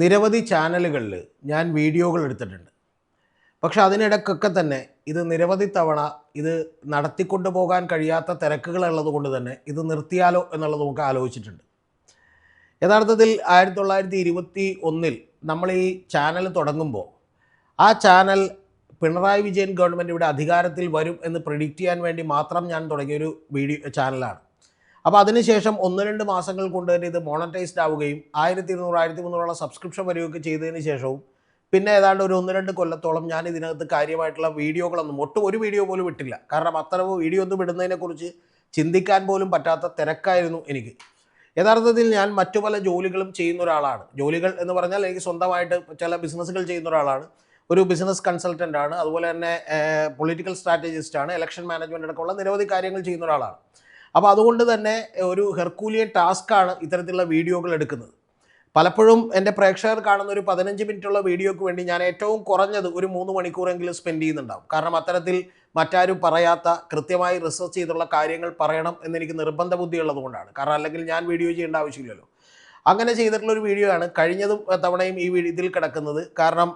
നിരവധി ചാനലുകളിൽ ഞാൻ വീഡിയോകൾ എടുത്തിട്ടുണ്ട്. പക്ഷെ അതിനിടയ്ക്കൊക്കെ തന്നെ ഇത് നിരവധി തവണ ഇത് നടത്തിക്കൊണ്ടു പോകാൻ കഴിയാത്ത തിരക്കുകളുള്ളത് കൊണ്ട് തന്നെ ഇത് നിർത്തിയാലോ എന്നുള്ളത് നമുക്ക് ആലോചിച്ചിട്ടുണ്ട്. യഥാർത്ഥത്തിൽ ആയിരത്തി തൊള്ളായിരത്തി ഇരുപത്തി ഒന്നിൽ നമ്മൾ ഈ ചാനൽ തുടങ്ങുമ്പോൾ ആ ചാനൽ പിണറായി വിജയൻ ഗവൺമെന്റ് ഇവിടെ അധികാരത്തിൽ വരും എന്ന് പ്രിഡിക്റ്റ് ചെയ്യാൻ വേണ്ടി മാത്രം ഞാൻ തുടങ്ങിയൊരു വീഡിയോ ചാനലാണ്. അപ്പോൾ അതിനുശേഷം ഒന്ന് രണ്ട് മാസങ്ങൾ കൊണ്ട് തന്നെ ഇത് മോണറ്റൈസ്ഡ് ആവുകയും ആയിരത്തി ഇരുന്നൂറ് ആയിരത്തി മുന്നൂറോളം സബ്സ്ക്രിപ്ഷൻ വരികയൊക്കെ ചെയ്തതിന് ശേഷവും പിന്നെ ഏതാണ്ട് ഒരു ഒന്ന് രണ്ട് കൊല്ലത്തോളം ഞാൻ ഇതിനകത്ത് കാര്യമായിട്ടുള്ള വീഡിയോകളൊന്നും ഒട്ടും ഒരു വീഡിയോ പോലും വിട്ടില്ല കാരണം അത്ര വീഡിയോ ഒന്നും വിടുന്നതിനെക്കുറിച്ച് ചിന്തിക്കാൻ പോലും പറ്റാത്ത തിരക്കായിരുന്നു എനിക്ക്. യഥാർത്ഥത്തിൽ ഞാൻ മറ്റു പല ജോലികളും ചെയ്യുന്ന ഒരാളാണ്. ജോലികൾ എന്ന് പറഞ്ഞാൽ എനിക്ക് സ്വന്തമായിട്ട് ചില ബിസിനസ്സുകൾ ചെയ്യുന്ന ഒരാളാണ്. ഒരു ബിസിനസ് കൺസൾട്ടന്റ് ആണ്. അതുപോലെ തന്നെ പൊളിറ്റിക്കൽ സ്ട്രാറ്റജിസ്റ്റാണ് ഇലക്ഷൻ മാനേജ്മെന്റ് അടക്കമുള്ള നിരവധി കാര്യങ്ങൾ ചെയ്യുന്ന ഒരാളാണ്. അപ്പോൾ അതുകൊണ്ട് തന്നെ ഒരു ഹെർക്കൂലിയൻ ടാസ്ക്കാണ് ഇത്തരത്തിലുള്ള വീഡിയോകൾ എടുക്കുന്നത്. പലപ്പോഴും എന്റെ പ്രേക്ഷകർ കാണുന്ന ഒരു പതിനഞ്ച് മിനിറ്റുള്ള വീഡിയോയ്ക്ക് വേണ്ടി ഞാൻ ഏറ്റവും കുറഞ്ഞത് ഒരു മൂന്ന് മണിക്കൂറെങ്കിലും സ്പെൻഡ് ചെയ്യുന്നുണ്ടാവും. കാരണം അത്തരത്തിൽ മറ്റാരും പറയാത്ത കൃത്യമായി റിസർച്ച് ചെയ്തുള്ള കാര്യങ്ങൾ പറയണം എന്നെനിക്ക് നിർബന്ധ ബുദ്ധി ഉള്ളതുകൊണ്ടാണ് കാരണം അല്ലെങ്കിൽ ഞാൻ വീഡിയോ ചെയ്യേണ്ട ആവശ്യമില്ലല്ലോ. അങ്ങനെ ചെയ്തിട്ടുള്ള ഒരു വീഡിയോ ആണ് കഴിഞ്ഞതും തവണയും ഈ ഇതിൽ കിടക്കുന്നത്. കാരണം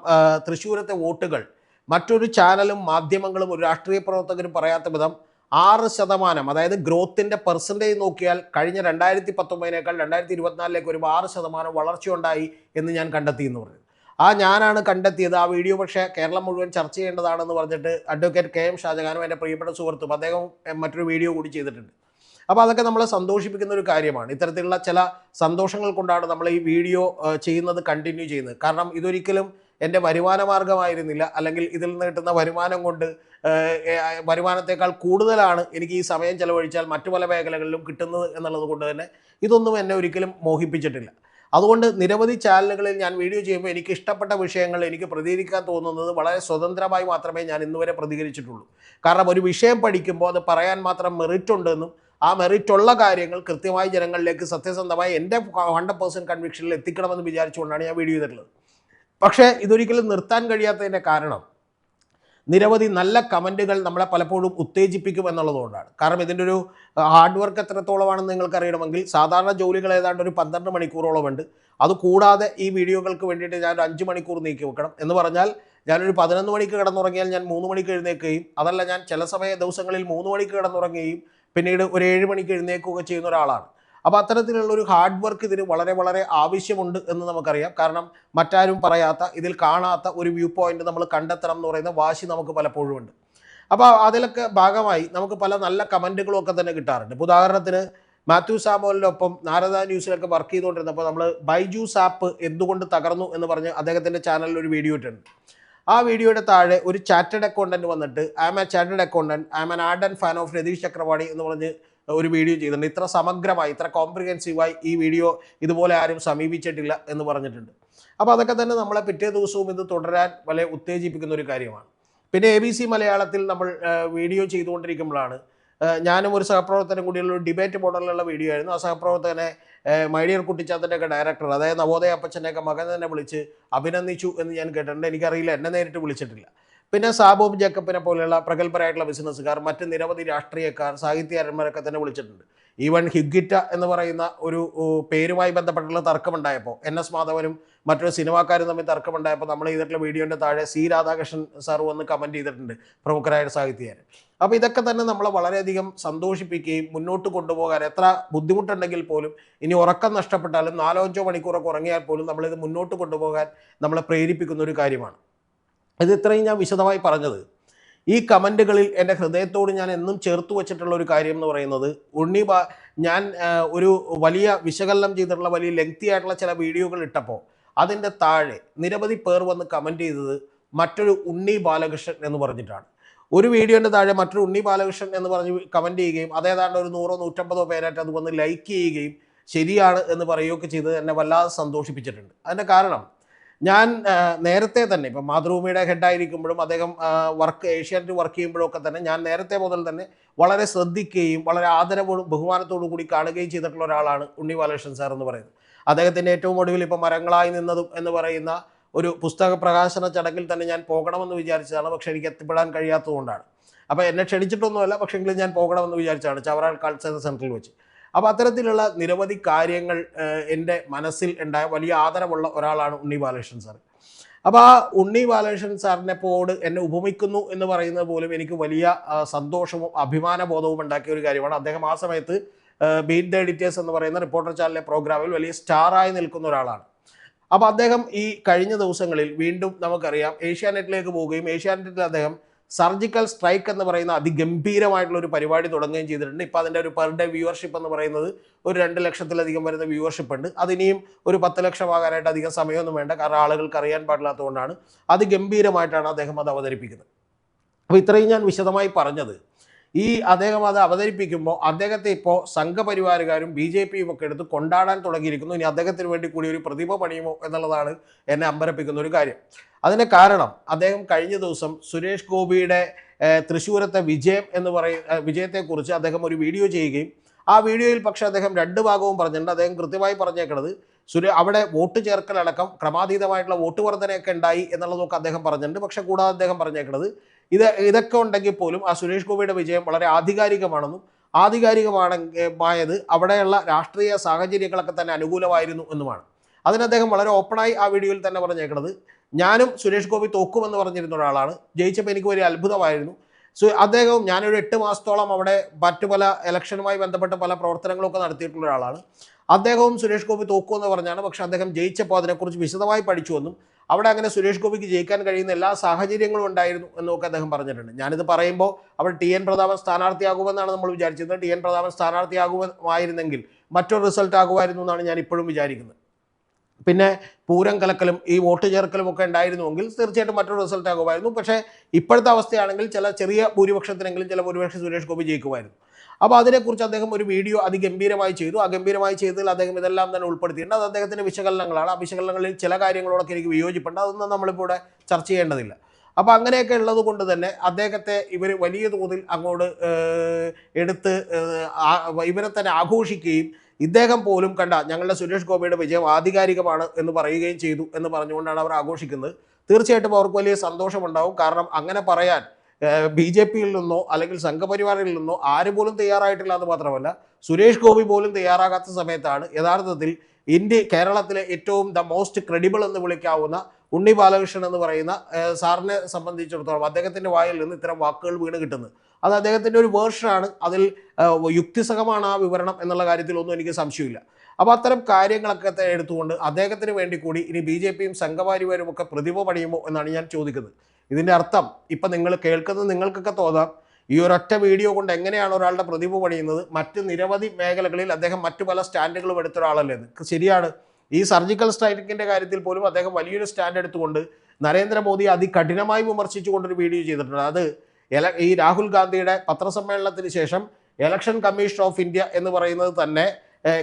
തൃശ്ശൂരത്തെ വോട്ടുകൾ മറ്റൊരു ചാനലും മാധ്യമങ്ങളും ഒരു രാഷ്ട്രീയ പ്രവർത്തകരും പറയാത്ത വിധം ആറ് ശതമാനം അതായത് ഗ്രോത്തിന്റെ പെർസെന്റേജ് നോക്കിയാൽ കഴിഞ്ഞ രണ്ടായിരത്തി പത്തൊമ്പതിനേക്കാൾ രണ്ടായിരത്തി ഇരുപത്തിനാലിലേക്ക് ഒരു ആറ് ശതമാനം വളർച്ചയുണ്ടായി എന്ന് ഞാൻ കണ്ടെത്തി എന്ന് പറഞ്ഞു. ആ ഞാനാണ് കണ്ടെത്തിയത്. ആ വീഡിയോ പക്ഷേ കേരളം മുഴുവൻ ചർച്ച ചെയ്യേണ്ടതാണെന്ന് പറഞ്ഞിട്ട് അഡ്വക്കേറ്റ് കെ എം ഷാജഹാനും എന്റെ പ്രിയപ്പെട്ട സുഹൃത്തും അദ്ദേഹം മറ്റൊരു വീഡിയോ കൂടി ചെയ്തിട്ടുണ്ട്. അപ്പോൾ അതൊക്കെ നമ്മളെ സന്തോഷിപ്പിക്കുന്ന ഒരു കാര്യമാണ്. ഇത്തരത്തിലുള്ള ചില സന്തോഷങ്ങൾ കൊണ്ടാണ് നമ്മൾ ഈ വീഡിയോ ചെയ്യുന്നത് കണ്ടിന്യൂ ചെയ്യുന്നത്. കാരണം ഇതൊരിക്കലും എന്റെ വരുമാന മാർഗമായിരുന്നില്ല അല്ലെങ്കിൽ ഇതിൽ നിന്ന് കിട്ടുന്ന വരുമാനം കൊണ്ട് വരുമാനത്തേക്കാൾ കൂടുതലാണ് എനിക്ക് ഈ സമയം ചെലവഴിച്ചാൽ മറ്റു പല മേഖലകളിലും കിട്ടുന്നത് എന്നുള്ളത് കൊണ്ട് തന്നെ ഇതൊന്നും എന്നെ ഒരിക്കലും മോഹിപ്പിച്ചിട്ടില്ല. അതുകൊണ്ട് നിരവധി ചാനലുകളിൽ ഞാൻ വീഡിയോ ചെയ്യുമ്പോൾ എനിക്ക് ഇഷ്ടപ്പെട്ട വിഷയങ്ങൾ എനിക്ക് പ്രതികരിക്കാൻ തോന്നുന്നത് വളരെ സ്വതന്ത്രമായി മാത്രമേ ഞാൻ ഇന്നുവരെ പ്രതികരിച്ചിട്ടുള്ളൂ. കാരണം ഒരു വിഷയം പഠിക്കുമ്പോൾ അത് പറയാൻ മാത്രം മെറിറ്റ് ഉണ്ടെന്നും ആ മെറിറ്റ് ഉള്ള കാര്യങ്ങൾ കൃത്യമായി ജനങ്ങളിലേക്ക് സത്യസന്ധമായി എന്റെ ഹൺഡ്രഡ് പേഴ്സന്റ് കൺവിക്ഷനിൽ എത്തിക്കണമെന്ന് വിചാരിച്ചുകൊണ്ടാണ് ഞാൻ വീഡിയോ ചെയ്തിട്ടുള്ളത്. പക്ഷേ ഇതൊരിക്കലും നിർത്താൻ കഴിയാത്തതിന്റെ കാരണം നിരവധി നല്ല കമന്റുകൾ നമ്മളെ പലപ്പോഴും ഉത്തേജിപ്പിക്കും എന്നുള്ളതുകൊണ്ടാണ്. കാരണം ഇതിന്റെ ഒരു ഹാർഡ് വർക്ക് എത്രത്തോളമാണെന്ന് നിങ്ങൾക്ക് അറിയണമെങ്കിൽ സാധാരണ ജോലികൾ ഏതാണ്ട് ഒരു പന്ത്രണ്ട് മണിക്കൂറോളമുണ്ട് അത് കൂടാതെ ഈ വീഡിയോകൾക്ക് വേണ്ടിയിട്ട് ഞാൻ ഒരു അഞ്ച് മണിക്കൂർ നീക്കി വെക്കണം എന്ന് പറഞ്ഞാൽ ഞാനൊരു പതിനൊന്ന് മണിക്ക് കിടന്നുറങ്ങിയാൽ ഞാൻ മൂന്ന് മണിക്ക് എഴുന്നേൽക്കുകയും അതല്ല ഞാൻ ചില സമയ ദിവസങ്ങളിൽ മൂന്ന് മണിക്ക് കിടന്നുറങ്ങുകയും പിന്നീട് ഒരു ഏഴ് മണിക്ക് എഴുന്നേൽക്കുകയൊക്കെ ചെയ്യുന്ന ഒരാളാണ്. അപ്പോൾ അത്തരത്തിലുള്ള ഒരു ഹാർഡ് വർക്ക് ഇതിന് വളരെ വളരെ ആവശ്യമുണ്ട് എന്ന് നമുക്കറിയാം. കാരണം മറ്റാരും പറയാത്ത ഇതിൽ കാണാത്ത ഒരു വ്യൂ പോയിന്റ് നമ്മൾ കണ്ടെത്തണം എന്ന് പറയുന്ന വാശി നമുക്ക് പലപ്പോഴും ഉണ്ട്. അപ്പോൾ അതിലൊക്കെ ഭാഗമായി നമുക്ക് പല നല്ല കമന്റുകളും ഒക്കെ തന്നെ കിട്ടാറുണ്ട്. ഇപ്പോൾ ഉദാഹരണത്തിന് മാത്യു സാമോലിനൊപ്പം നാരദ ന്യൂസിലൊക്കെ വർക്ക് ചെയ്തുകൊണ്ടിരുന്നപ്പോൾ നമ്മൾ ബൈജൂസ് ആപ്പ് എന്തുകൊണ്ട് തകർന്നു എന്ന് പറഞ്ഞ് അദ്ദേഹത്തിന്റെ ചാനലിൽ ഒരു വീഡിയോ ഇട്ടുണ്ട് ആ വീഡിയോയുടെ താഴെ ഒരു ചാറ്റഡ് അക്കൗണ്ടന്റ് വന്നിട്ട് I am a ചാറ്റഡ് accountant I am an ardent fan of Ratheesh Chakravani എന്ന് പറഞ്ഞ് ഒരു വീഡിയോ ചെയ്തിട്ടുണ്ട്. ഇത്ര സമഗ്രമായി ഇത്ര കോംപ്രിഹെൻസീവായി ഈ വീഡിയോ ഇതുപോലെ ആരും സമീപിച്ചിട്ടില്ല എന്ന് പറഞ്ഞിട്ടുണ്ട്. അപ്പോൾ അതൊക്കെ തന്നെ നമ്മളെ പിറ്റേ ദിവസവും ഇത് തുടരാൻ വളരെ ഉത്തേജിപ്പിക്കുന്ന ഒരു കാര്യമാണ്. പിന്നെ എ ബി സി മലയാളത്തിൽ നമ്മൾ വീഡിയോ ചെയ്തുകൊണ്ടിരിക്കുമ്പോഴാണ് ഞാനും ഒരു സഹപ്രവർത്തനം കൂടിയുള്ള ഒരു ഡിബേറ്റ് മോഡലിലുള്ള വീഡിയോ ആയിരുന്നു. ആ സഹപ്രവർത്തകനെ മൈഡിയർ കുട്ടിച്ചാത്തന്റെ ഒക്കെ ഡയറക്ടർ അതായത് നവോദയ അപ്പച്ചനെയൊക്കെ മകൻ തന്നെ വിളിച്ച് അഭിനന്ദിച്ചു എന്ന് ഞാൻ കേട്ടിട്ടുണ്ട്. എനിക്കറിയില്ല എന്നെ നേരിട്ട് വിളിച്ചിട്ടില്ല. പിന്നെ സാബോബ് ജേക്കബിനെ പോലെയുള്ള പ്രഗത്ഭരായിട്ടുള്ള ബിസിനസ്സുകാർ മറ്റ് നിരവധി രാഷ്ട്രീയക്കാർ സാഹിത്യകാരന്മാരൊക്കെ തന്നെ വിളിച്ചിട്ടുണ്ട്. ഈവൻ ഹിഗിറ്റ എന്ന് പറയുന്ന ഒരു പേരുമായി ബന്ധപ്പെട്ടുള്ള തർക്കമുണ്ടായപ്പോൾ എൻ എസ് മാധവനും മറ്റൊരു സിനിമാക്കാരും തമ്മിൽ തർക്കമുണ്ടായപ്പോൾ നമ്മൾ ചെയ്തിട്ടുള്ള വീഡിയോന്റെ താഴെ സി രാധാകൃഷ്ണൻ സാർ വന്ന് കമന്റ് ചെയ്തിട്ടുണ്ട് പ്രമുഖരായ സാഹിത്യകാരൻ. അപ്പോൾ ഇതൊക്കെ തന്നെ നമ്മളെ വളരെയധികം സന്തോഷിപ്പിക്കുകയും മുന്നോട്ട് കൊണ്ടുപോകാൻ എത്ര ബുദ്ധിമുട്ടുണ്ടെങ്കിൽ പോലും ഇനി ഉറക്കം നഷ്ടപ്പെട്ടാലും നാലോ അഞ്ചോ മണിക്കൂറൊക്കെ ഉറങ്ങിയാൽ പോലും നമ്മളിത് മുന്നോട്ട് കൊണ്ടുപോകാൻ നമ്മളെ പ്രേരിപ്പിക്കുന്ന ഒരു കാര്യമാണ്. ഇത് ഇത്രയും ഞാൻ വിശദമായി പറഞ്ഞത്. ഈ കമന്റുകളിൽ എന്റെ ഹൃദയത്തോട് ഞാൻ എന്നും ചേർത്ത് വച്ചിട്ടുള്ള ഒരു കാര്യം എന്ന് പറയുന്നത് ഉണ്ണി ഞാൻ ഒരു വലിയ വിശകലനം ചെയ്തിട്ടുള്ള വലിയ ലെങ്തി ആയിട്ടുള്ള ചില വീഡിയോകൾ ഇട്ടപ്പോൾ അതിന്റെ താഴെ നിരവധി പേർ വന്ന് കമന്റ് ചെയ്തത് മറ്റൊരു ഉണ്ണി ബാലകൃഷ്ണൻ എന്ന് പറഞ്ഞിട്ടാണ്. ഒരു വീഡിയോന്റെ താഴെ മറ്റൊരു ഉണ്ണി ബാലകൃഷ്ണൻ എന്ന് പറഞ്ഞ് കമന്റ് ചെയ്യുകയും അതേതാണ്ട് ഒരു നൂറോ നൂറ്റമ്പതോ പേരായിട്ട് അത് വന്ന് ലൈക്ക് ചെയ്യുകയും ശരിയാണ് എന്ന് പറയുകയൊക്കെ ചെയ്തത് എന്നെ വല്ലാതെ സന്തോഷിപ്പിച്ചിട്ടുണ്ട്. അതിന്റെ കാരണം ഞാൻ നേരത്തെ തന്നെ ഇപ്പം മാതൃഭൂമിയുടെ ഹെഡായിരിക്കുമ്പോഴും അദ്ദേഹം വർക്ക് ഏഷ്യാനെറ്റ് വർക്ക് ചെയ്യുമ്പോഴൊക്കെ തന്നെ ഞാൻ നേരത്തെ മുതൽ തന്നെ വളരെ ശ്രദ്ധിക്കുകയും വളരെ ആദരവോടും ബഹുമാനത്തോടു കൂടി കാണുകയും ചെയ്തിട്ടുള്ള ഒരാളാണ് ഉണ്ണി ബാലകൃഷ്ണൻ സാർ എന്ന് പറയുന്നത്. അദ്ദേഹത്തിന്റെ ഏറ്റവും ഒടുവിൽ ഇപ്പം മരങ്ങളായി നിന്നതും എന്ന് പറയുന്ന ഒരു പുസ്തക പ്രകാശന ചടങ്ങിൽ തന്നെ ഞാൻ പോകണമെന്ന് വിചാരിച്ചതാണ്. പക്ഷെ എനിക്ക് എത്തിപ്പെടാൻ കഴിയാത്തതുകൊണ്ടാണ്. അപ്പോൾ എന്നെ ക്ഷണിച്ചിട്ടൊന്നുമല്ല പക്ഷേങ്കിലും ഞാൻ പോകണമെന്ന് വിചാരിച്ചതാണ്. ചവറാൾ കൾച്ചറൽ സെന്ററിൽ വെച്ച്. അപ്പോൾ അത്തരത്തിലുള്ള നിരവധി കാര്യങ്ങൾ എന്റെ മനസ്സിൽ ഉണ്ടായ വലിയ ആദരവുള്ള ഒരാളാണ് ഉണ്ണി ബാലകൃഷ്ണൻ സാർ അപ്പോൾ ആ ഉണ്ണി ബാലകൃഷ്ണൻ സാറിനെ പോട് എന്നെ ഉപമിക്കുന്നു എന്ന് പറയുന്നത് പോലും എനിക്ക് വലിയ സന്തോഷവും അഭിമാനബോധവും ഉണ്ടാക്കിയ ഒരു കാര്യമാണ്. അദ്ദേഹം ആ സമയത്ത് ബീറ്റ് ദ എഡിറ്റേഴ്സ് എന്ന് പറയുന്ന റിപ്പോർട്ടർ ചാനലിലെ പ്രോഗ്രാമിൽ വലിയ സ്റ്റാറായി നിൽക്കുന്ന ഒരാളാണ്. അപ്പോൾ അദ്ദേഹം ഈ കഴിഞ്ഞ ദിവസങ്ങളിൽ വീണ്ടും നമുക്കറിയാം ഏഷ്യാനെറ്റിലേക്ക് പോവുകയും ഏഷ്യാനെറ്റിൽ അദ്ദേഹം സർജിക്കൽ സ്ട്രൈക്ക് എന്ന് പറയുന്ന അതിഗംഭീരമായിട്ടുള്ള ഒരു പരിപാടി തുടങ്ങുകയും ചെയ്തിട്ടുണ്ട്. ഇപ്പോൾ അതിന്റെ ഒരു പെർ ഡേ വ്യൂവർഷിപ്പ് എന്ന് പറയുന്നത് ഒരു രണ്ട് ലക്ഷത്തിലധികം വരുന്ന വ്യൂവർഷിപ്പ് ഉണ്ട്. അതിനിയും ഒരു പത്ത് ലക്ഷമാകാനായിട്ട് അധികം സമയമൊന്നും വേണ്ട. കാരണം ആളുകൾക്ക് അറിയാൻ പാടില്ലാത്തതുകൊണ്ടാണ്. അതിഗംഭീരമായിട്ടാണ് അദ്ദേഹം അത് അവതരിപ്പിക്കുന്നത്. അപ്പോൾ ഇത്രയും ഞാൻ വിശദമായി പറഞ്ഞത്. ഈ അദ്ദേഹം അത് അവതരിപ്പിക്കുമ്പോൾ അദ്ദേഹത്തെ ഇപ്പോൾ സംഘപരിവാരുകാരും ബി ജെ പിയും ഒക്കെ എടുത്ത് കൊണ്ടാടാൻ തുടങ്ങിയിരിക്കുന്നു. ഇനി അദ്ദേഹത്തിന് വേണ്ടി കൂടി ഒരു പ്രതിഭ പണിയുമോ എന്നുള്ളതാണ് എന്നെ അമ്പരപ്പിക്കുന്ന ഒരു കാര്യം. അതിന് കാരണം അദ്ദേഹം കഴിഞ്ഞ ദിവസം സുരേഷ് ഗോപിയുടെ തൃശ്ശൂരത്തെ വിജയം എന്ന് പറയുന്ന വിജയത്തെക്കുറിച്ച് അദ്ദേഹം ഒരു വീഡിയോ ചെയ്യുകയും ആ വീഡിയോയിൽ പക്ഷേ അദ്ദേഹം രണ്ട് ഭാഗവും പറഞ്ഞിട്ടുണ്ട്. അദ്ദേഹം കൃത്യമായി പറഞ്ഞേക്കണത് സുരേ അവിടെ വോട്ട് ചേർക്കലടക്കം ക്രമാതീതമായിട്ടുള്ള വോട്ട് വർധനയൊക്കെ ഉണ്ടായി എന്നുള്ളതൊക്കെ അദ്ദേഹം പറഞ്ഞിട്ടുണ്ട്. പക്ഷേ കൂടാതെ അദ്ദേഹം പറഞ്ഞേക്കണത് ഇത് ഇതൊക്കെ ഉണ്ടെങ്കിൽ പോലും ആ സുരേഷ് ഗോപിയുടെ വിജയം വളരെ ആധികാരികമാണെന്നും ആധികാരികമായത് അവിടെയുള്ള രാഷ്ട്രീയ സാഹചര്യങ്ങളൊക്കെ തന്നെ അനുകൂലമായിരുന്നു എന്നുമാണ്. അതിന് അദ്ദേഹം വളരെ ഓപ്പണായി ആ വീഡിയോയിൽ തന്നെ പറഞ്ഞേക്കുന്നത് ഞാനും സുരേഷ് ഗോപി തോക്കുമെന്ന് പറഞ്ഞിരുന്ന ഒരാളാണ്. ജയിച്ചപ്പോൾ എനിക്ക് വലിയ അത്ഭുതമായിരുന്നു. സോ അദ്ദേഹവും ഞാനൊരു എട്ട് മാസത്തോളം അവിടെ മറ്റു പല ഇലക്ഷനുമായി ബന്ധപ്പെട്ട പല പ്രവർത്തനങ്ങളൊക്കെ നടത്തിയിട്ടുള്ള ഒരാളാണ്. അദ്ദേഹവും സുരേഷ് ഗോപി തോക്കുമെന്ന് പറഞ്ഞാണ്. പക്ഷേ അദ്ദേഹം ജയിച്ചപ്പോൾ അതിനെക്കുറിച്ച് വിശദമായി പഠിച്ചുവെന്നും അവിടെ അങ്ങനെ സുരേഷ് ഗോപിക്ക് ജയിക്കാൻ കഴിയുന്ന എല്ലാ സാഹചര്യങ്ങളും ഉണ്ടായിരുന്നു എന്നൊക്കെ അദ്ദേഹം പറഞ്ഞിട്ടുണ്ട്. ഞാനിത് പറയുമ്പോൾ അവിടെ ടി എൻ പ്രതാപൻ സ്ഥാനാർത്ഥിയാകുമെന്നാണ് നമ്മൾ വിചാരിച്ചത് ടി എൻ പ്രതാപൻ സ്ഥാനാർത്ഥിയാകുമായിരുന്നെങ്കിൽ മറ്റൊരു റിസൾട്ട് ആകുമായിരുന്നു എന്നാണ് ഞാൻ ഇപ്പോഴും വിചാരിക്കുന്നത്. പിന്നെ പൂരം കലക്കലും ഈ വോട്ട് ചേർക്കലും ഒക്കെ ഉണ്ടായിരുന്നുവെങ്കിൽ തീർച്ചയായിട്ടും മറ്റൊരു റിസൾട്ട് ആകുമായിരുന്നു. പക്ഷേ ഇപ്പോഴത്തെ അവസ്ഥയാണെങ്കിൽ ചില ചെറിയ ഭൂരിപക്ഷത്തിനെങ്കിലും ചില ഭൂരിപക്ഷം സുരേഷ് ഗോപി ജയിക്കുമായിരുന്നു. അപ്പോൾ അതിനെക്കുറിച്ച് അദ്ദേഹം ഒരു വീഡിയോ അതിഗംഭീരമായി ചെയ്തു. ആ ഗംഭീരമായി ചെയ്തതിൽ അദ്ദേഹം ഇതെല്ലാം തന്നെ ഉൾപ്പെടുത്തിയിട്ടുണ്ട്. അത് അദ്ദേഹത്തിന്റെ വിശകലനങ്ങളാണ്. ആ വിശകലനങ്ങളിൽ ചില കാര്യങ്ങളോടൊക്കെ എനിക്ക് വിയോജിപ്പുണ്ട്. അതൊന്നും നമ്മളിപ്പോൾ ഇവിടെ ചർച്ച ചെയ്യേണ്ടതില്ല. അപ്പോൾ അങ്ങനെയൊക്കെ ഉള്ളത് കൊണ്ട് തന്നെ അദ്ദേഹത്തെ ഇവർ വലിയ തോതിൽ അങ്ങോട്ട് എടുത്ത് ഇവരെ തന്നെ ആഘോഷിക്കുകയും ഇദ്ദേഹം പോലും കണ്ട ഞങ്ങളുടെ സുരേഷ് ഗോപിയുടെ വിജയം ആധികാരികമാണ് എന്ന് പറയുകയും ചെയ്തു എന്ന് പറഞ്ഞുകൊണ്ടാണ് അവർ ആഘോഷിക്കുന്നത്. തീർച്ചയായിട്ടും അവർക്ക് വലിയ സന്തോഷമുണ്ടാവും. കാരണം അങ്ങനെ പറയാൻ ബി ജെ പിയിൽ നിന്നോ അല്ലെങ്കിൽ സംഘപരിവാറിൽ നിന്നോ ആര് പോലും തയ്യാറായിട്ടില്ല എന്ന് മാത്രമല്ല സുരേഷ് ഗോപി പോലും തയ്യാറാകാത്ത സമയത്താണ് യഥാർത്ഥത്തിൽ ഇന്ത്യ കേരളത്തിലെ ഏറ്റവും ദ മോസ്റ്റ് ക്രെഡിബിൾ എന്ന് വിളിക്കാവുന്ന ഉണ്ണി ബാലകൃഷ്ണൻ എന്ന് പറയുന്ന സാറിനെ സംബന്ധിച്ചിടത്തോളം അദ്ദേഹത്തിന്റെ വായിൽ നിന്ന് ഇത്തരം വാക്കുകൾ വീണ് കിട്ടുന്നത്. അത് അദ്ദേഹത്തിന്റെ ഒരു വേർഷനാണ് അതിൽ യുക്തിസഹമാണ് ആ വിവരണം എന്നുള്ള കാര്യത്തിലൊന്നും എനിക്ക് സംശയമില്ല. അപ്പോൾ അത്തരം കാര്യങ്ങളൊക്കെ എടുത്തുകൊണ്ട് അദ്ദേഹത്തിന് വേണ്ടി കൂടി ഇനി ബി ജെ പിയും സംഘപരിവാരും ഒക്കെ പ്രതിഭ പണിയുമോ എന്നാണ് ഞാൻ ചോദിക്കുന്നത്. ഇതിന്റെ അർത്ഥം ഇപ്പം നിങ്ങൾ കേൾക്കുന്നത് നിങ്ങൾക്കൊക്കെ തോന്നാം. ഈ ഒരൊറ്റ വീഡിയോ കൊണ്ട് എങ്ങനെയാണ് ഒരാളുടെ പ്രതിഭ പണിയുന്നത്? മറ്റ് നിരവധി മേഖലകളിൽ അദ്ദേഹം മറ്റു പല സ്റ്റാൻഡുകളും എടുത്ത ഒരാളല്ലേ ശരിയാണ്. ഈ സർജിക്കൽ സ്ട്രൈക്കിന്റെ കാര്യത്തിൽ പോലും അദ്ദേഹം വലിയൊരു സ്റ്റാൻഡ് എടുത്തുകൊണ്ട് നരേന്ദ്രമോദി അതികഠിനമായി വിമർശിച്ചുകൊണ്ടൊരു വീഡിയോ ചെയ്തിട്ടുണ്ട്. അത് എല ഈ രാഹുൽ ഗാന്ധിയുടെ പത്രസമ്മേളനത്തിന് ശേഷം ഇലക്ഷൻ കമ്മീഷൻ ഓഫ് ഇന്ത്യ എന്ന് പറയുന്നത് തന്നെ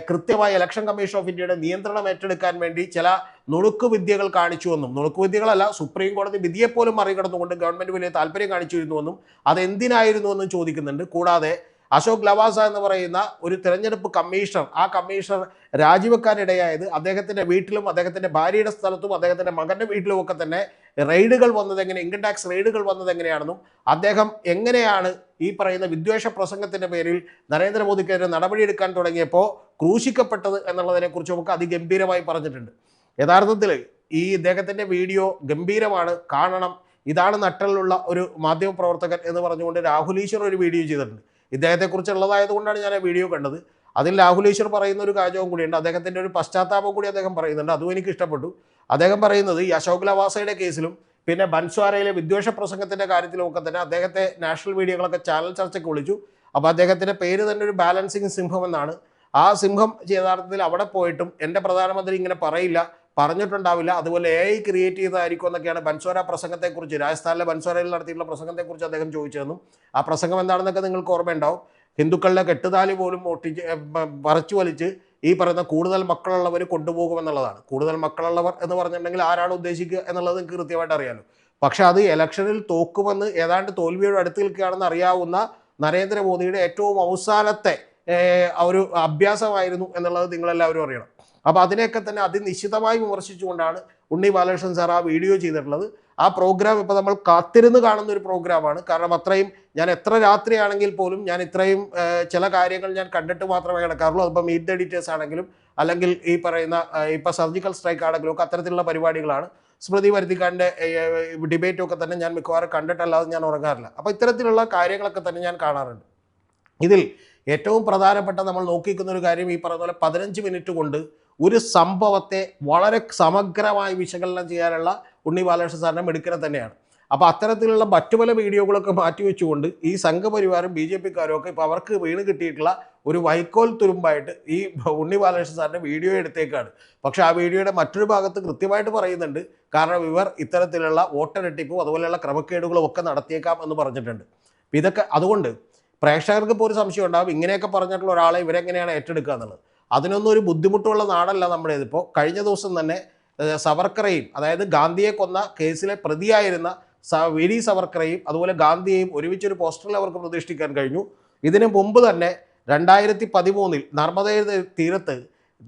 കൃത്യമായി ഇലക്ഷൻ കമ്മീഷൻ ഓഫ് ഇന്ത്യയുടെ നിയന്ത്രണം ഏറ്റെടുക്കാൻ വേണ്ടി ചില നുണുക്ക് വിദ്യകൾ കാണിച്ചുവെന്നും നുണുക്ക് വിദ്യകളല്ല സുപ്രീം കോടതി വിധിയെപ്പോലും മറികടന്നുകൊണ്ട് ഗവൺമെന്റ് വലിയ താല്പര്യം കാണിച്ചിരുന്നുവെന്നും അത് എന്നും ചോദിക്കുന്നുണ്ട്. കൂടാതെ അശോക് ലവാസ എന്ന് പറയുന്ന ഒരു തിരഞ്ഞെടുപ്പ് കമ്മീഷണർ ആ കമ്മീഷണർ രാജിവെക്കാനിടയായത് അദ്ദേഹത്തിന്റെ വീട്ടിലും അദ്ദേഹത്തിന്റെ ഭാര്യയുടെ സ്ഥലത്തും അദ്ദേഹത്തിന്റെ മകന്റെ വീട്ടിലും ഒക്കെ തന്നെ റെയ്ഡുകൾ വന്നതെങ്ങനെ ഇൻകം ടാക്സ് റെയ്ഡുകൾ വന്നതെങ്ങനെയാണെന്നും അദ്ദേഹം എങ്ങനെയാണ് ഈ പറയുന്ന വിദ്വേഷ പ്രസംഗത്തിന്റെ പേരിൽ നരേന്ദ്രമോദിക്കെതിരെ നടപടിയെടുക്കാൻ തുടങ്ങിയപ്പോൾ ക്രൂശിക്കപ്പെട്ടത് എന്നുള്ളതിനെക്കുറിച്ച് ഒക്കെ അതിഗംഭീരമായി പറഞ്ഞിട്ടുണ്ട്. യഥാർത്ഥത്തിൽ ഈ ഇദ്ദേഹത്തിന്റെ വീഡിയോ ഗംഭീരമാണ്. കാണണം. ഇതാണ് നട്ടലിലുള്ള ഒരു മാധ്യമപ്രവർത്തകൻ എന്ന് പറഞ്ഞുകൊണ്ട് രാഹുൽ ഈശ്വർ ഒരു വീഡിയോ ചെയ്തിട്ടുണ്ട്. ഇദ്ദേഹത്തെക്കുറിച്ചുള്ളതായതുകൊണ്ടാണ് ഞാൻ ആ വീഡിയോ കണ്ടത്. അതിൽ രാഹുൽ ഈശ്വർ പറയുന്ന ഒരു കാര്യവും കൂടിയുണ്ട്. അദ്ദേഹത്തിന്റെ ഒരു പശ്ചാത്താപം കൂടി അദ്ദേഹം പറയുന്നുണ്ട്. അതും എനിക്ക് ഇഷ്ടപ്പെട്ടു. അദ്ദേഹം പറയുന്നത് ഈ അശോക് ലവാസയുടെ കേസിലും പിന്നെ ബൻസ്വാരയിലെ വിദ്വേഷ പ്രസംഗത്തിന്റെ കാര്യത്തിലും ഒക്കെ തന്നെ അദ്ദേഹത്തെ നാഷണൽ മീഡിയകളൊക്കെ ചാനൽ ചർച്ചയ്ക്ക് വിളിച്ചു. അപ്പോൾ അദ്ദേഹത്തിന്റെ പേര് തന്നെ ഒരു ബാലൻസിങ് സിംഹം എന്നാണ്. ആ സിംഹം യഥാർത്ഥത്തിൽ അവിടെ പോയിട്ടും എന്റെ പ്രധാനമന്ത്രി ഇങ്ങനെ പറയില്ല. പറഞ്ഞിട്ടുണ്ടാവില്ല. അതുപോലെ എ ഐ ക്രിയേറ്റ് ചെയ്തതായിരിക്കും എന്നൊക്കെയാണ് ബൻസോര പ്രസംഗത്തെക്കുറിച്ച് രാജസ്ഥാനിലെ ബൻസോരയിൽ നടത്തിയിട്ടുള്ള പ്രസംഗത്തെക്കുറിച്ച് അദ്ദേഹം ചോദിച്ചതെന്നും ആ പ്രസംഗം എന്താണെന്നൊക്കെ നിങ്ങൾക്ക് ഓർമ്മയുണ്ടാവും. ഹിന്ദുക്കളുടെ കെട്ടുതാലി പോലും ഒട്ടിച്ച് പറിച്ചു വലിച്ച് ഈ പറയുന്ന കൂടുതൽ മക്കളുള്ളവർ കൊണ്ടുപോകുമെന്നുള്ളതാണ്. കൂടുതൽ മക്കളുള്ളവർ എന്ന് പറഞ്ഞിട്ടുണ്ടെങ്കിൽ ആരാണ് ഉദ്ദേശിക്കുക എന്നുള്ളത് നിങ്ങൾക്ക് കൃത്യമായിട്ട് അറിയാലോ. പക്ഷെ അത് ഇലക്ഷനിൽ തോക്കുമെന്ന് ഏതാണ്ട് തോൽവിയോട് അടുത്ത് നിൽക്കുകയാണെന്ന് അറിയാവുന്ന നരേന്ദ്രമോദിയുടെ ഏറ്റവും അവസാനത്തെ ഒരു അഭ്യാസമായിരുന്നു എന്നുള്ളത് നിങ്ങളെല്ലാവരും അറിയണം. അപ്പോൾ അതിനെയൊക്കെ തന്നെ അതിനിശ്ചിതമായി വിമർശിച്ചുകൊണ്ടാണ് ഉണ്ണി ബാലകൃഷ്ണൻ സാർ ആ വീഡിയോ ചെയ്തിട്ടുള്ളത്. ആ പ്രോഗ്രാം ഇപ്പോൾ നമ്മൾ കാത്തിരുന്ന് കാണുന്ന ഒരു പ്രോഗ്രാമാണ് കാരണം അത്രയും ഞാൻ എത്ര രാത്രിയാണെങ്കിൽ പോലും ഞാൻ ഇത്രയും ചില കാര്യങ്ങൾ ഞാൻ കണ്ടിട്ട് മാത്രമേ കിടക്കാറുള്ളൂ. അതിപ്പോൾ മീറ്റ് എഡിറ്റേഴ്സ് ആണെങ്കിലും അല്ലെങ്കിൽ ഈ പറയുന്ന ഇപ്പോൾ സർജിക്കൽ സ്ട്രൈക്ക് ആണെങ്കിലും ഒക്കെ അത്തരത്തിലുള്ള പരിപാടികളാണ്. സ്മൃതി വരുത്തിക്കാന്റെ ഡിബേറ്റും ഒക്കെ തന്നെ ഞാൻ മിക്കവാറും കണ്ടിട്ടല്ലാതെ ഞാൻ ഉറങ്ങാറില്ല. അപ്പോൾ ഇത്തരത്തിലുള്ള കാര്യങ്ങളൊക്കെ തന്നെ ഞാൻ കാണാറുണ്ട്. ഇതിൽ ഏറ്റവും പ്രധാനപ്പെട്ട നമ്മൾ നോക്കിക്കുന്ന ഒരു കാര്യം ഈ പറഞ്ഞ പോലെ പതിനഞ്ച് മിനിറ്റ് കൊണ്ട് ഒരു സംഭവത്തെ വളരെ സമഗ്രമായി വിശകലനം ചെയ്യാനുള്ള ഉണ്ണി ബാലകൃഷ്ണൻ സാറിനെ മെടുക്കനെ തന്നെയാണ്. അപ്പോൾ അത്തരത്തിലുള്ള മറ്റു പല വീഡിയോകളൊക്കെ മാറ്റിവെച്ചുകൊണ്ട് ഈ സംഘപരിവാരം ബി ജെ പിക്കാരും ഒക്കെ ഇപ്പോൾ അവർക്ക് വീണ് കിട്ടിയിട്ടുള്ള ഒരു വൈക്കോൽ തുരുമ്പായിട്ട് ഈ ഉണ്ണി ബാലകൃഷ്ണൻ സാറിന്റെ വീഡിയോ എടുത്തേക്കാണ്. പക്ഷേ ആ വീഡിയോയുടെ മറ്റൊരു ഭാഗത്ത് കൃത്യമായിട്ട് പറയുന്നുണ്ട്. കാരണം ഇവർ ഇത്തരത്തിലുള്ള വോട്ടെരട്ടിപ്പും അതുപോലെയുള്ള ക്രമക്കേടുകളും ഒക്കെ നടത്തിയേക്കാം എന്ന് പറഞ്ഞിട്ടുണ്ട്. ഇതൊക്കെ അതുകൊണ്ട് പ്രേക്ഷകർക്ക് ഇപ്പോൾ ഒരു സംശയം ഉണ്ടാകും ഇങ്ങനെയൊക്കെ പറഞ്ഞിട്ടുള്ള ഒരാളെ ഇവരെങ്ങനെയാണ് ഏറ്റെടുക്കുക എന്നുള്ളത്? അതിനൊന്നും ഒരു ബുദ്ധിമുട്ടുള്ള നാടല്ല നമ്മുടേത് ഇപ്പോൾ കഴിഞ്ഞ ദിവസം തന്നെ സവർക്കറേയും അതായത് ഗാന്ധിയെ കൊന്ന കേസിലെ പ്രതിയായിരുന്ന വി. ഡി. സവർക്കറേയും അതുപോലെ ഗാന്ധിയെയും ഒരുമിച്ചൊരു പോസ്റ്ററിൽ അവർക്ക് പ്രതിഷ്ഠിക്കാൻ കഴിഞ്ഞു. ഇതിനു മുമ്പ് തന്നെ രണ്ടായിരത്തി പതിമൂന്നിൽ നർമ്മദയുടെ തീരത്ത്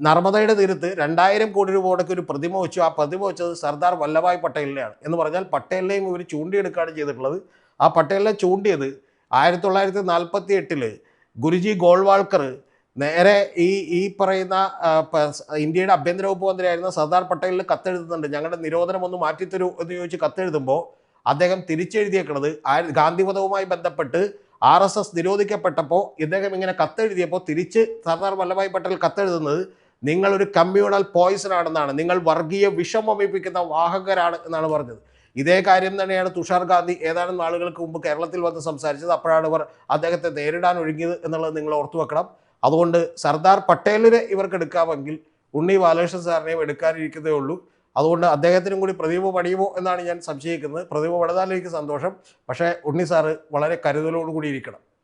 നർമ്മദയുടെ തീരത്ത് രണ്ടായിരം കോടി രൂപയുടെ ഒരു പ്രതിമ വെച്ചു. ആ പ്രതിമ വെച്ചത് സർദാർ വല്ലഭായ് പട്ടേലിനെയാണ് എന്ന് പറഞ്ഞാൽ പട്ടേലിനെയും ഇവർ ചൂണ്ടിയെടുക്കുകയാണ് ചെയ്തിട്ടുള്ളത്. ആ പട്ടേലിനെ ചൂണ്ടിയത് ആയിരത്തി തൊള്ളായിരത്തി നാൽപ്പത്തി എട്ടിൽ ഗുരുജി ഗോൾവാൾക്കർ നേരെ ഈ ഈ പറയുന്ന ഇന്ത്യയുടെ ആഭ്യന്തര വകുപ്പ് മന്ത്രിയായിരുന്ന സർദാർ പട്ടേലിന് കത്തെഴുതുന്നുണ്ട്. ഞങ്ങളുടെ നിരോധനം ഒന്ന് മാറ്റിത്തരൂ എന്ന് ചോദിച്ച് കത്തെഴുതുമ്പോൾ അദ്ദേഹം തിരിച്ചെഴുതിയേക്കുന്നത് ഗാന്ധിവധവുമായി ബന്ധപ്പെട്ട് ആർ എസ് എസ് നിരോധിക്കപ്പെട്ടപ്പോൾ ഇദ്ദേഹം ഇങ്ങനെ കത്തെഴുതിയപ്പോൾ തിരിച്ച് സർദാർ വല്ലഭായ് പട്ടേൽ കത്തെഴുതുന്നത് നിങ്ങളൊരു കമ്മ്യൂണൽ പോയിസൺ ആണെന്നാണ്. നിങ്ങൾ വർഗീയ വിഷം വമിപ്പിക്കുന്ന വാഹകരാണ് എന്നാണ് പറഞ്ഞത്. ഇതേ കാര്യം തന്നെയാണ് തുഷാർ ഗാന്ധി ഏതാനും നാളുകൾക്ക് മുമ്പ് കേരളത്തിൽ വന്ന് സംസാരിച്ചത്. അപ്പോഴാണ് ഇവർ അദ്ദേഹത്തെ നേരിടാൻ ഒഴുകിയത് എന്നുള്ളത് നിങ്ങൾ ഓർത്തു വെക്കണം. അതുകൊണ്ട് സർദാർ പട്ടേലിനെ ഇവർക്ക് എടുക്കാമെങ്കിൽ ഉണ്ണി ബാലകൃഷ്ണൻ സാറിനെയും എടുക്കാനിരിക്കുന്നതേ ഉള്ളൂ. അതുകൊണ്ട് അദ്ദേഹത്തിനും കൂടി പ്രതിഭ പണിയുമോ എന്നാണ് ഞാൻ സംശയിക്കുന്നത്. പ്രതിഭ പണിതാൽ എനിക്ക് സന്തോഷം. പക്ഷേ ഉണ്ണി സാറ് വളരെ കരുതലോടുകൂടി ഇരിക്കണം.